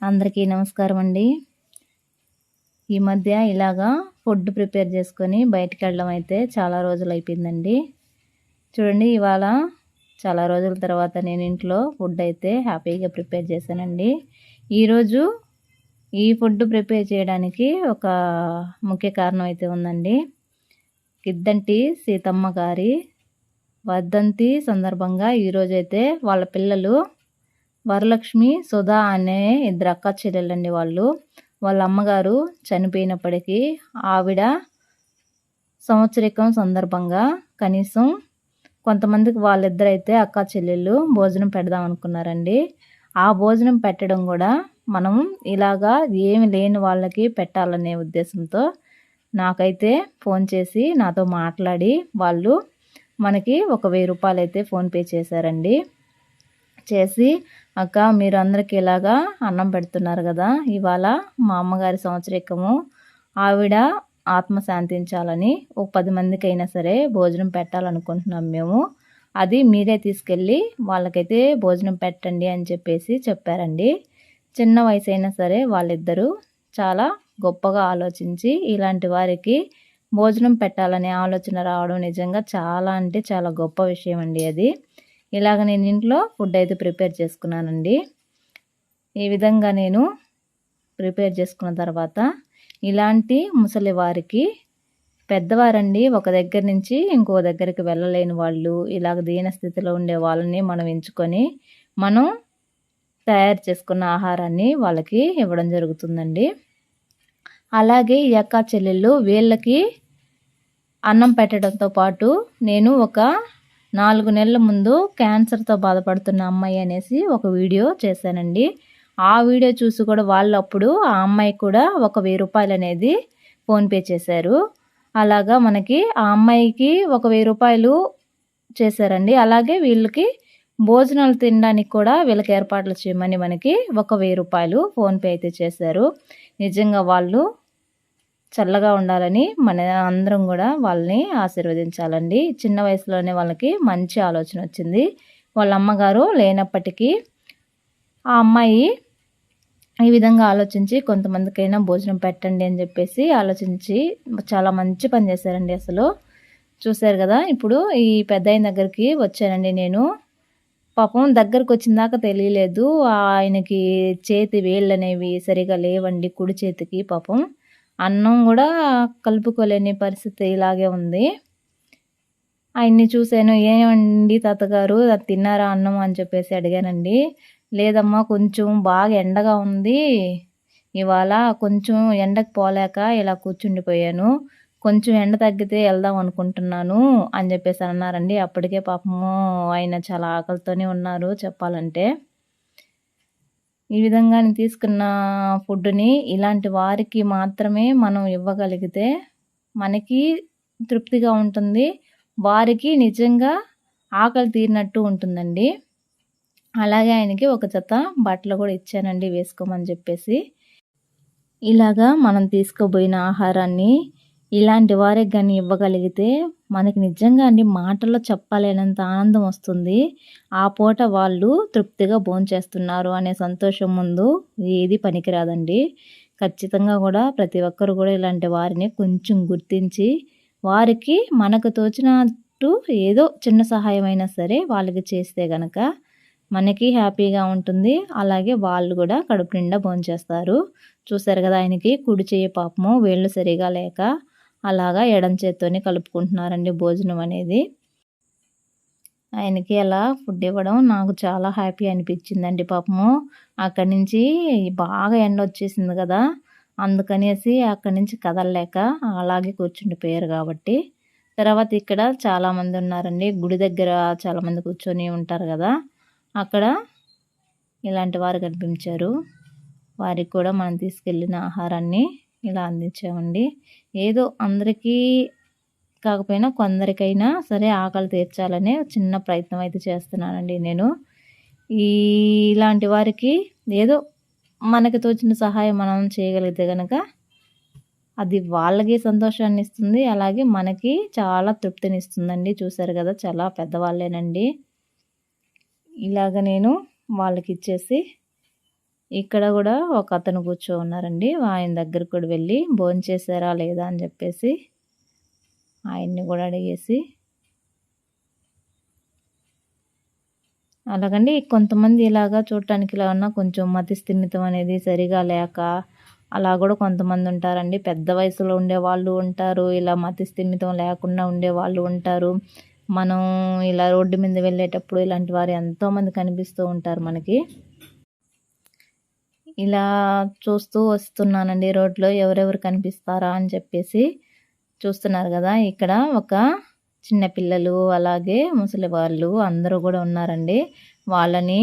అందరికీ నమస్కారం అండి. ఈ మధ్య ఇలాగా ఫుడ్ ప్రిపేర్ చేసుకొని బయటికి వెళ్ళడం అయితే చాలా రోజులు అయిపోయిందండి. చూడండి ఇవాళ చాలా రోజుల తర్వాత నేను ఇంట్లో ఫుడ్ అయితే హ్యాపీగా ప్రిపేర్ చేశానండి. ఈరోజు ఈ ఫుడ్ ప్రిపేర్ చేయడానికి ఒక ముఖ్య కారణం అయితే ఉందండి. ఇద్దంటి సీతమ్మ గారి వర్ధంతి సందర్భంగా ఈరోజైతే వాళ్ళ పిల్లలు వరలక్ష్మి సుధా అనే ఇద్దరు అక్క చెల్లెలండి వాళ్ళు. వాళ్ళ అమ్మగారు చనిపోయినప్పటికీ ఆవిడ సంవత్సరికం సందర్భంగా కనీసం కొంతమందికి వాళ్ళిద్దరైతే అక్క చెల్లెళ్ళు భోజనం పెడదాం అనుకున్నారండి. ఆ భోజనం పెట్టడం కూడా మనం ఇలాగా ఏమి లేని వాళ్ళకి పెట్టాలనే ఉద్దేశంతో నాకైతే ఫోన్ చేసి నాతో మాట్లాడి వాళ్ళు మనకి ఒక వెయ్యి రూపాయలు అయితే ఫోన్పే చేశారండి. చేసి అక్క మీరు అందరికీ ఇలాగా అన్నం పెడుతున్నారు కదా ఇవాళ మా అమ్మగారి సంవత్సరికము. ఆవిడ ఆత్మ శాంతించాలని ఒక పది మందికి అయినా సరే భోజనం పెట్టాలనుకుంటున్నాం మేము. అది మీరే తీసుకెళ్ళి వాళ్ళకైతే భోజనం పెట్టండి అని చెప్పేసి చెప్పారండి. చిన్న వయసు అయినా సరే వాళ్ళిద్దరూ చాలా గొప్పగా ఆలోచించి ఇలాంటి వారికి భోజనం పెట్టాలనే ఆలోచన రావడం నిజంగా చాలా అంటే చాలా గొప్ప విషయం అండి అది. ఇలాగ నేను ఇంట్లో ఫుడ్ అయితే ప్రిపేర్ చేసుకున్నానండి. ఈ విధంగా నేను ప్రిపేర్ చేసుకున్న తర్వాత ఇలాంటి ముసలి వారికి పెద్దవారండి ఒక దగ్గర నుంచి ఇంకో దగ్గరికి వెళ్ళలేని వాళ్ళు ఇలాగ దీన స్థితిలో ఉండే వాళ్ళని మనం ఎంచుకొని మనం తయారు చేసుకున్న ఆహారాన్ని వాళ్ళకి ఇవ్వడం జరుగుతుందండి. అలాగే ఈ అక్క చెల్లెళ్ళు వీళ్ళకి అన్నం పెట్టడంతో పాటు నేను ఒక నాలుగు నెలల ముందు క్యాన్సర్తో బాధపడుతున్న అమ్మాయి అనేసి ఒక వీడియో చేశానండి. ఆ వీడియో చూసి కూడా వాళ్ళు అప్పుడు ఆ అమ్మాయి కూడా ఒక వెయ్యి రూపాయలు అనేది ఫోన్పే చేశారు. అలాగా మనకి ఆ అమ్మాయికి ఒక వెయ్యి రూపాయలు చేశారండి. అలాగే వీళ్ళకి భోజనాలు తినడానికి కూడా వీళ్ళకి ఏర్పాట్లు చేయమని మనకి ఒక వెయ్యి రూపాయలు ఫోన్పే అయితే చేశారు. నిజంగా వాళ్ళు చల్లగా ఉండాలని మన అందరం కూడా వాళ్ళని ఆశీర్వదించాలండి. చిన్న వయసులోనే వాళ్ళకి మంచి ఆలోచన వచ్చింది. వాళ్ళ అమ్మగారు లేనప్పటికీ ఆ అమ్మాయి ఈ విధంగా ఆలోచించి కొంతమందికైనా భోజనం పెట్టండి అని చెప్పేసి ఆలోచించి చాలా మంచి పని చేశారండి అసలు. చూశారు కదా ఇప్పుడు ఈ పెద్ద దగ్గరికి వచ్చానండి నేను. పాపం దగ్గరకు వచ్చిందాక తెలియలేదు. ఆయనకి చేతి వేళ్ళు అనేవి సరిగా లేవండి కుడి చేతికి పాపం. అన్నం కూడా కలుపుకోలేని పరిస్థితి ఇలాగే ఉంది. ఆయన్ని చూశాను ఏమండి తాతగారు అది తిన్నారా అన్నం? అని చెప్పేసి అడిగానండి. లేదమ్మా కొంచెం బాగా ఎండగా ఉంది. ఇవాళ కొంచెం ఎండకు పోలేక ఇలా కూర్చుండిపోయాను. కొంచెం ఎండ తగ్గితే వెళ్దాం అనుకుంటున్నాను అని చెప్పేసి అన్నారండి. అప్పటికే పాపము ఆయన చాలా ఆకలితోనే ఉన్నారు చెప్పాలంటే. ఈ విధంగా తీసుకున్న ఫుడ్ని ఇలాంటి వారికి మాత్రమే మనం ఇవ్వగలిగితే మనకి తృప్తిగా ఉంటుంది. వారికి నిజంగా ఆకలి తీరినట్టు ఉంటుందండి. అలాగే ఆయనకి ఒక జత బట్టలు కూడా ఇచ్చానండి వేసుకోమని చెప్పేసి. ఇలాగా మనం తీసుకోబోయిన ఆహారాన్ని ఇలాంటి వారికి కానీ ఇవ్వగలిగితే మనకి నిజంగా అండి మాటల్లో చెప్పలేనంత ఆనందం వస్తుంది. ఆ పూట వాళ్ళు తృప్తిగా భోంచేస్తున్నారు అనే సంతోషం ముందు ఏది పనికిరాదండి. ఖచ్చితంగా కూడా ప్రతి ఒక్కరు కూడా ఇలాంటి వారిని కొంచెం గుర్తించి వారికి మనకు తోచినట్టు ఏదో చిన్న సహాయం అయినా సరే వాళ్ళకి చేస్తే గనక మనకి హ్యాపీగా ఉంటుంది. అలాగే వాళ్ళు కూడా కడుపు నిండా భోంచేస్తారు. చూసారు కదా ఆయనకి కుడి చేయి పాపము వేళ్ళు సరిగా లేక అలాగా ఎడం చేత్తోనే కలుపుకుంటున్నారండి భోజనం అనేది. ఆయనకి అలా ఫుడ్ ఇవ్వడం నాకు చాలా హ్యాపీ అనిపించిందండి పాపము. అక్కడి నుంచి బాగా ఎండ వచ్చేసింది కదా. అందుకనేసి అక్కడి నుంచి కదలలేక అలాగే కూర్చుండిపోయారు కాబట్టి. తర్వాత ఇక్కడ చాలామంది ఉన్నారండి. గుడి దగ్గర చాలామంది కూర్చొని ఉంటారు కదా. అక్కడ ఇలాంటి వారు కనిపించారు. వారికి కూడా మనం తీసుకెళ్ళిన ఆహారాన్ని ఇలా అందించామండి. ఏదో అందరికీ కాకపోయినా కొందరికైనా సరే ఆకలి తీర్చాలనే చిన్న ప్రయత్నం అయితే చేస్తున్నానండి నేను. ఈ ఇలాంటి వారికి ఏదో మనకి తోచిన సహాయం మనం చేయగలిగితే కనుక అది వాళ్ళకి సంతోషాన్ని ఇస్తుంది అలాగే మనకి చాలా తృప్తిని ఇస్తుందండి. చూసారు కదా చాలా పెద్దవాళ్ళేనండి. ఇలాగ నేను వాళ్ళకి ఇచ్చేసి ఇక్కడ కూడా ఒక అతను కూర్చో ఉన్నారండి ఆయన దగ్గరకు కూడా వెళ్ళి భోంచేసారా లేదా అని చెప్పేసి ఆయన్ని కూడా అడిగేసి అలాగండి. కొంతమంది ఇలాగా చూడటానికి ఇలా ఉన్నా కొంచెం మతి స్థిమితం అనేది సరిగా లేక అలా కూడా కొంతమంది ఉంటారండి. పెద్ద వయసులో ఉండే వాళ్ళు ఉంటారు ఇలా మతి స్థిమితం లేకుండా ఉండే వాళ్ళు ఉంటారు. మనం ఇలా రోడ్డు మీద వెళ్ళేటప్పుడు ఇలాంటి వారు ఎంతోమంది కనిపిస్తూ ఉంటారు మనకి. ఇలా చూస్తూ వస్తున్నానండి రోడ్లో ఎవరెవరు కనిపిస్తారా అని చెప్పేసి చూస్తున్నారు కదా. ఇక్కడ ఒక చిన్న పిల్లలు అలాగే ముసలి వాళ్ళు అందరూ కూడా ఉన్నారండి. వాళ్ళని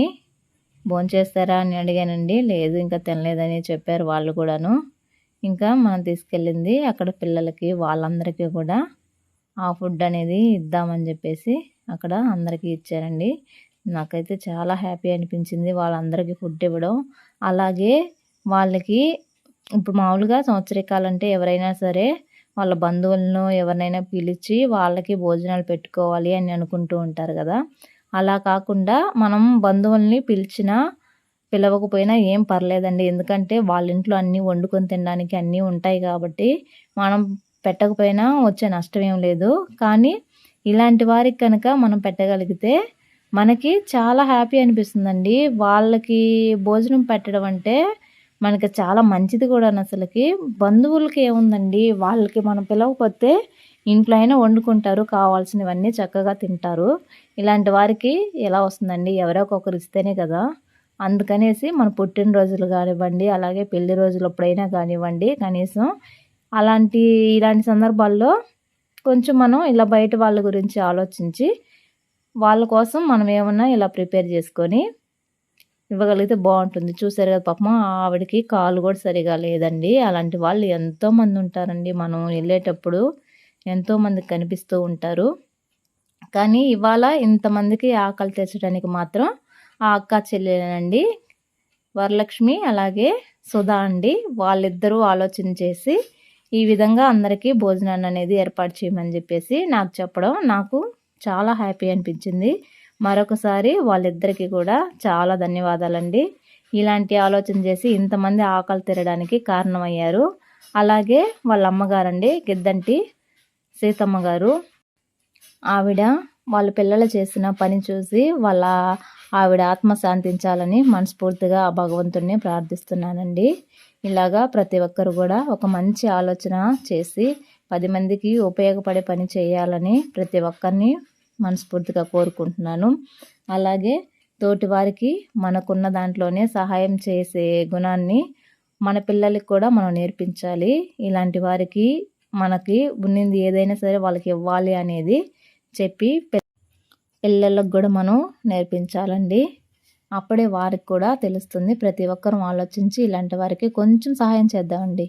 భోంచేస్తారా అని అడిగానండి. లేదు ఇంకా తినలేదని చెప్పారు వాళ్ళు కూడాను. ఇంకా మనం తీసుకెళ్ళింది అక్కడ పిల్లలకి వాళ్ళందరికీ కూడా ఆ ఫుడ్ అనేది ఇద్దామని చెప్పేసి అక్కడ అందరికీ ఇచ్చారండి. నాకైతే చాలా హ్యాపీ అనిపించింది వాళ్ళందరికీ ఫుడ్ ఇవ్వడం. అలాగే వాళ్ళకి ఇప్పుడు మామూలుగా సంవత్సరికాలంటే ఎవరైనా సరే వాళ్ళ బంధువులను ఎవరినైనా పిలిచి వాళ్ళకి భోజనాలు పెట్టుకోవాలి అని అనుకుంటూ ఉంటారు కదా. అలా కాకుండా మనం బంధువుల్ని పిలిచినా పిలవకపోయినా ఏం పర్లేదండి. ఎందుకంటే వాళ్ళ ఇంట్లో అన్నీ వండుకొని తినడానికి అన్నీ ఉంటాయి కాబట్టి మనం పెట్టకపోయినా వచ్చే నష్టం ఏం లేదు. కానీ ఇలాంటి వారికి కనుక మనం పెట్టగలిగితే మనకి చాలా హ్యాపీ అనిపిస్తుందండి. వాళ్ళకి భోజనం పెట్టడం అంటే మనకి చాలా మంచిది కూడా అసలుకి. బంధువులకి ఏముందండి? వాళ్ళకి మనం పిలవకపోతే ఇంట్లో అయినా వండుకుంటారు కావాల్సినవన్నీ చక్కగా తింటారు. ఇలాంటి వారికి ఎలా వస్తుందండి? ఎవరో ఒకరు ఇస్తేనే కదా. అందుకనేసి మన పుట్టినరోజులు కానివ్వండి అలాగే పెళ్ళి రోజులు ఎప్పుడైనా కానివ్వండి కనీసం అలాంటి ఇలాంటి సందర్భాల్లో కొంచెం మనం ఇలా బయట వాళ్ళ గురించి ఆలోచించి వాళ్ళ కోసం మనం ఏమన్నా ఇలా ప్రిపేర్ చేసుకొని ఇవ్వగలిగితే బాగుంటుంది. చూసారు కదా పాపం ఆవిడకి కాలు కూడా సరిగా లేదండి. అలాంటి వాళ్ళు ఎంతోమంది ఉంటారండి. మనం వెళ్ళేటప్పుడు ఎంతోమంది కనిపిస్తూ ఉంటారు. కానీ ఇవాళ ఇంతమందికి ఆకలి తెచ్చడానికి మాత్రం ఆ అక్క చెల్లెలండి వరలక్ష్మి అలాగే సుధా అండి. వాళ్ళిద్దరూ ఆలోచన చేసి ఈ విధంగా అందరికీ భోజనాన్ని అనేది ఏర్పాటు చేయమని చెప్పేసి నాకు చెప్పడం నాకు చాలా హ్యాపీ అనిపించింది. మరొకసారి వాళ్ళిద్దరికీ కూడా చాలా ధన్యవాదాలండి. ఇలాంటి ఆలోచన చేసి ఇంతమంది ఆకలి తిరగడానికి కారణమయ్యారు. అలాగే వాళ్ళ అమ్మగారండి గిద్దంటి సీతమ్మ గారు. ఆవిడ వాళ్ళ పిల్లలు చేసిన పని చూసి వాళ్ళ ఆవిడ ఆత్మ శాంతించాలని మనస్ఫూర్తిగా ఆ భగవంతుడిని ప్రార్థిస్తున్నానండి. ఇలాగా ప్రతి ఒక్కరు కూడా ఒక మంచి ఆలోచన చేసి పది మందికి ఉపయోగపడే పని చేయాలని ప్రతి ఒక్కరిని మనస్ఫూర్తిగా కోరుకుంటున్నాను. అలాగే తోటి వారికి మనకున్న దాంట్లోనే సహాయం చేసే గుణాన్ని మన పిల్లలకి కూడా మనం నేర్పించాలి. ఇలాంటి వారికి మనకి ఉన్నింది ఏదైనా సరే వాళ్ళకి ఇవ్వాలి అనేది చెప్పి పిల్లలకు కూడా మనం నేర్పించాలండి. అప్పుడే వారికి కూడా తెలుస్తుంది. ప్రతి ఒక్కరూ ఆలోచించి ఇలాంటి వారికి కొంచెం సహాయం చేద్దామండి.